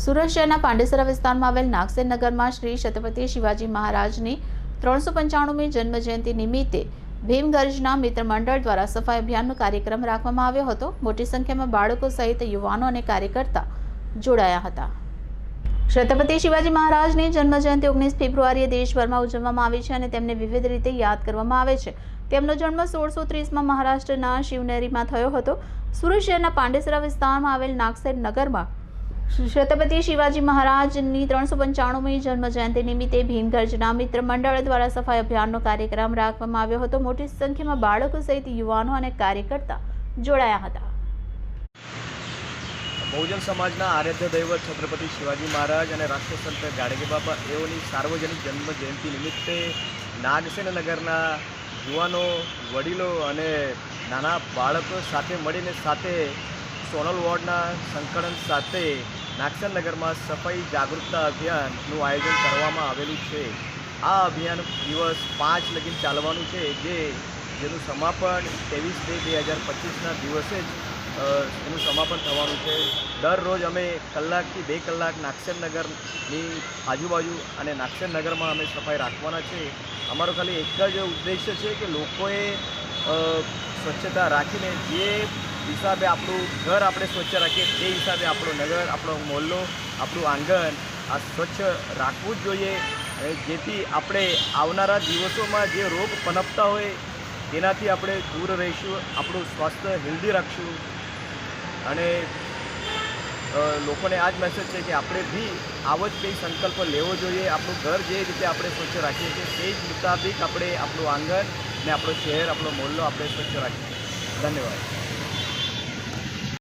સુરત શહેરના પાંડેસરા વિસ્તારમાં આવેલ નાગસેન નગરમાં શ્રી છત્રપતિ શિવાજી મહારાજની ત્રણસો પંચાણુંમી જન્મજયંતિ નિમિત્તે ભીમ ગર્જના મિત્ર મંડળ દ્વારા સફાઈ અભિયાનનો કાર્યક્રમ રાખવામાં આવ્યો હતો. મોટી સંખ્યામાં બાળકો સહિત યુવાનો અને કાર્યકર્તા જોડાયા હતા. છત્રપતિ શિવાજી મહારાજની જન્મજયંતિ ઓગણીસ ફેબ્રુઆરીએ દેશભરમાં ઉજવવામાં આવે છે અને તેમને વિવિધ રીતે યાદ કરવામાં આવે છે. તેમનો જન્મ સોળસો ત્રીસમાં મહારાષ્ટ્રના શિવનેરીમાં થયો હતો. સુરત શહેરના પાંડેસરા વિસ્તારમાં આવેલ નાગસેર નગરમાં છત્રપતિ શિવાજી મહારાજની ત્રણસો પંચાણુંમી જન્મજયંતિ નિમિત્તે ભીમગર્જના મિત્ર મંડળ દ્વારા સફાઈ અભિયાનનો કાર્યક્રમ રાખવામાં આવ્યો હતો. મોટી સંખ્યામાં બાળકો સહિત યુવાનો અને કાર્યકર્તા જોડાયા હતા. બહુજન સમાજના આરાધ્ય દૈવત છત્રપતિ શિવાજી મહારાજ અને રાષ્ટ્રસંત ગાડગે બાપા, એઓની સાર્વજનિક જન્મ જયંતિ નિમિત્તે નાગસેન નગરના યુવાનો, વડીલો અને નાના બાળકો સાથે મળીને સાથે સોનલ વોર્ડના સંકલન સાથે નાગસરનગરમાં સફાઈ જાગૃતતા અભિયાનનું આયોજન કરવામાં આવેલું છે. આ અભિયાન દિવસ પાંચ લગીન ચાલવાનું છે, જે જેનું સમાપન ત્રેવીસ બે બે હજાર પચીસના દિવસે જ એનું સમાપન થવાનું છે. દરરોજ અમે કલાકથી બે કલાક નાગસેન નગરની આજુબાજુ અને નાગસેન નગરમાં અમે સફાઈ રાખવાના છે. અમારો ખાલી એક જ ઉદ્દેશ્ય છે કે લોકોએ સ્વચ્છતા રાખીને જે હિસાબે આપણું ઘર આપણે સ્વચ્છ રાખીએ તે હિસાબે આપણો નગર, આપણો મોહલ્લો આપણું આંગણ આ સ્વચ્છ રાખવું જ જોઈએ. જેથી આપણે આવનારા દિવસોમાં જે રોગ પનપતા હોય, તેનાથી આપણે દૂર રહીશું, આપણું સ્વાસ્થ્ય હેલ્ધી રાખશું. અને લોકોને આ જ મેસેજ છે કે આપણે બી આવો જ કંઈ સંકલ્પ લેવો જોઈએ. આપણું ઘર જે રીતે આપણે સ્વચ્છ રાખીએ છીએ, તે જ મુતાબિક આપણે આપણું આંગણ ને આપણો શહેર આપણો મોહલ્લો આપણે સ્વચ્છ રાખીએ ધન્યવાદ.